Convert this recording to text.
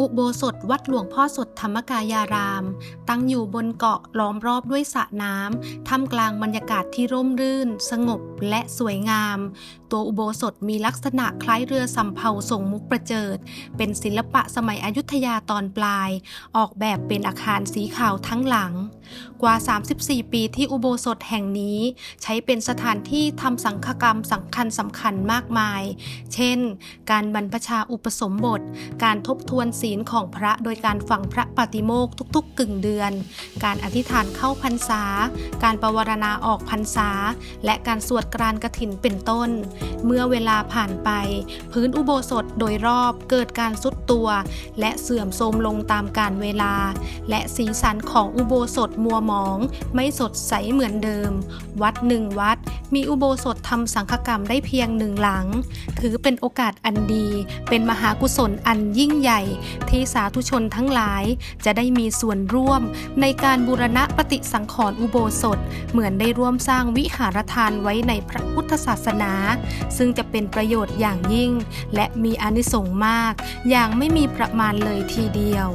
อุโบสถวัดหลวงพ่อสดธรรมกายาราม ตั้งอยู่บนเกาะล้อมรอบด้วยสระน้ำท่ามกลางบรรยากาศที่ร่มรื่น สงบและสวยงาม ตัวอุโบสถมีลักษณะคล้ายเรือสำเภาทรงมุกประเจิด เป็นศิลปะสมัยอยุธยาตอนปลาย ออกแบบเป็นอาคารสีขาวทั้งหลัง กว่า 34 ปีที่อุโบสถแห่งนี้ ใช้เป็นสถานที่ทำสังฆกรรมสำคัญสำคัญมากมาย เช่น การบรรพชาอุปสมบท การทบทวนศีลของพระโดยการฟังพระปาติโมกข์ทุกๆ กึ่งเดือน การอธิษฐานเข้าพรรษา การประวรณาออกพรรษา และการสวดกรานกรถินเป็นต้น เมื่อเวลาผ่านไป พื้นอุโบสถโดยรอบเกิดการสุดตัว และเสื่อมโทรมลงตามกาลเวลา และสีสันของอุโบสถมัวหมอง ไม่สดใสเหมือนเดิม วัดหนึ่งวัด มีอุโบสถทำสังฆกรรมได้เพียงหนึ่งหลัง ถือเป็นโอกาสอันดี เป็นมหากุศลอันยิ่งใหญ่ที่สาธุชนทั้งหลายจะได้มีส่วนร่วมในการบูรณะปฏิสังขรณ์อุโบสถ เหมือนได้ร่วมสร้างวิหารทานไว้ในพระพุทธศาสนา ซึ่งจะเป็นประโยชน์อย่างยิ่ง และมีอนิสงส์มาก อย่างไม่มีประมาณเลยทีเดียว